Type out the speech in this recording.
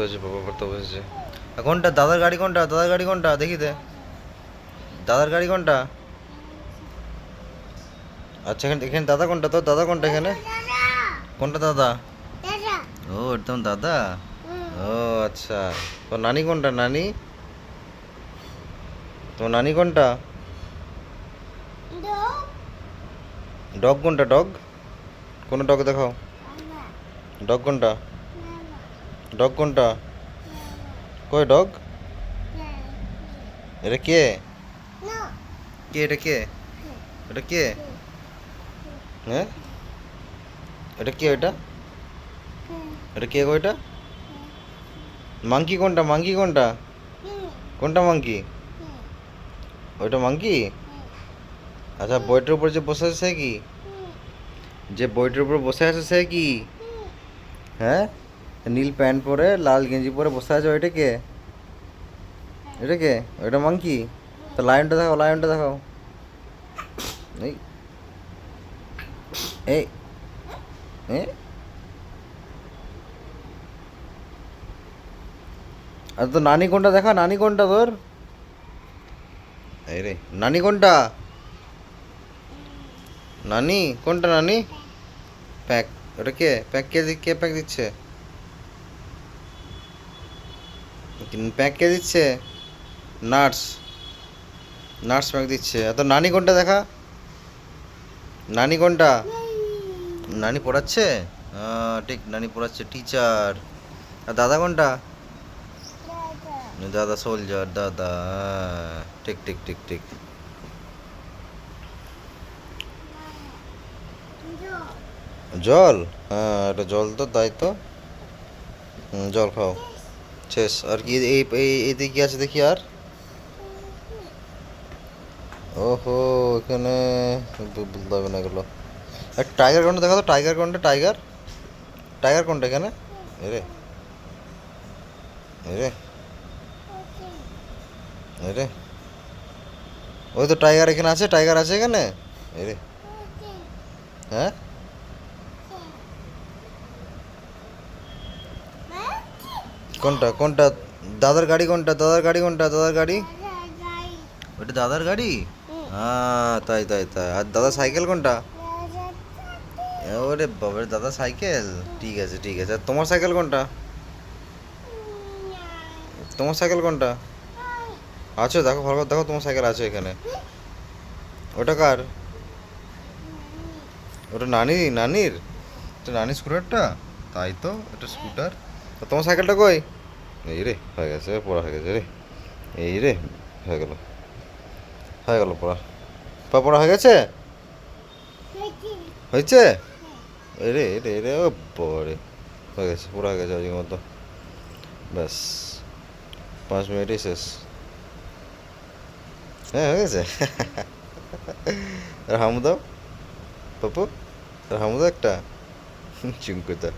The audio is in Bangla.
হয়েছে কোনটা? দাদার গাড়ি কোনটা? দাদার গাড়ি কোনটা? দেখি দে। দাদার গাড়ি কোনটা? আচ্ছা এখানে এখানে দাদা কোনটা? তোর দাদা কোনটা এখানে? কোনটা দাদা? ও একদম দাদা? ও আচ্ছা। তোর নানি কোনটা? নানি? তোমার নানি কোনটা? ডগ কোনটা? ডগ? কোন ডগ দেখাও। ডগ কোনটা? ডগ কোনটা? কই ডগ? এটা কে? কে, এটা কে? এটা কে? হ্যাঁ? এটা কে ওইটা? এটা কে গো এটা মাংকি কোনটা? মাংকি কোনটা? কোনটা মাংকি? ওইটা মাংকি? আচ্ছা বইটার উপর যে বসে আছে সে কি? যে বইটার উপর বসে আছে সে কি? হ্যাঁ? নীল প্যান্ট পরে, লাল গেঞ্জি পরে বসে আছে? ওইটা কে? এটা কে? ওইটা মাংকি তো লায়নটা দেখাও লায়নটা দেখাও। এই। এই। আর তো নানি কোনটা দেখা? নানি কোনটা তোর? রে, নানি কোনটা? নানি? কোনটা নানি? প্যাক। ওটা কে? প্যাক কে কে প্যাক দিচ্ছে? প্যাক কে দিচ্ছে? নার্স। নার্স প্যাক দিচ্ছে। তোর নানি কোনটা দেখা? নানি কোনটা? নানি পড়াচ্ছে? ঠিক, নানি পড়াচ্ছে টিচার আর দাদা কোনটা? দাদা সোলজার দাদা। ঠিক ঠিক ঠিক ঠিক। জল? হ্যাঁ এটা জল তো, তাই তো। জল খাও। শেষ, আর কি, এই এদিকে কি আছে দেখি আর। ওহো, এখানে বলতে হবে না এগুলো। আর টাইগার কোনটা দেখা তো টাইগার কোনটা টাইগার টাইগার কোনটা এখানে? এরে এরে এরে। ওই তো টাইগার এখানে আছে টাইগার আছে এখানে? এরে। হ্যাঁ? কোনটা? কোনটা? দাদার গাড়ি কোনটা? দাদার গাড়ি কোনটা? দাদার গাড়ি? ওটা দাদার গাড়ি? হ্যাঁ তাই তাই তাই। আর দাদা সাইকেল কোনটা? ওরে বাবার দাদা সাইকেল? ঠিক আছে ঠিক আছে। আর তোমার সাইকেল কোনটা? তোমার সাইকেল কোনটা? আছে দেখো, ভালো দেখো, তোমার সাইকেল আছে এখানে। ওটা কার? ওটা নানি নানির? এটা নানি স্কুটারটা? তাই তো, এটা স্কুটার। তোমার সাইকেলটা কই? এই রে হয়ে গেছে পড়া হয়ে গেছে রে। এই রে হয়ে গেল। হয়ে গেল পড়া। পা পড়া হয়ে গেছে? হয়েছে। এই রে রে রে ও বাবারে হয়ে গেছে পড়া হয়ে গেছে আজকের মতো। ব্যাস পাঁচ মিনিটই শেষ। হ্যাঁ হয়ে গেছে। আর হামু দাও। পাপু আর হামু দাও একটা। চুঙ্কুতা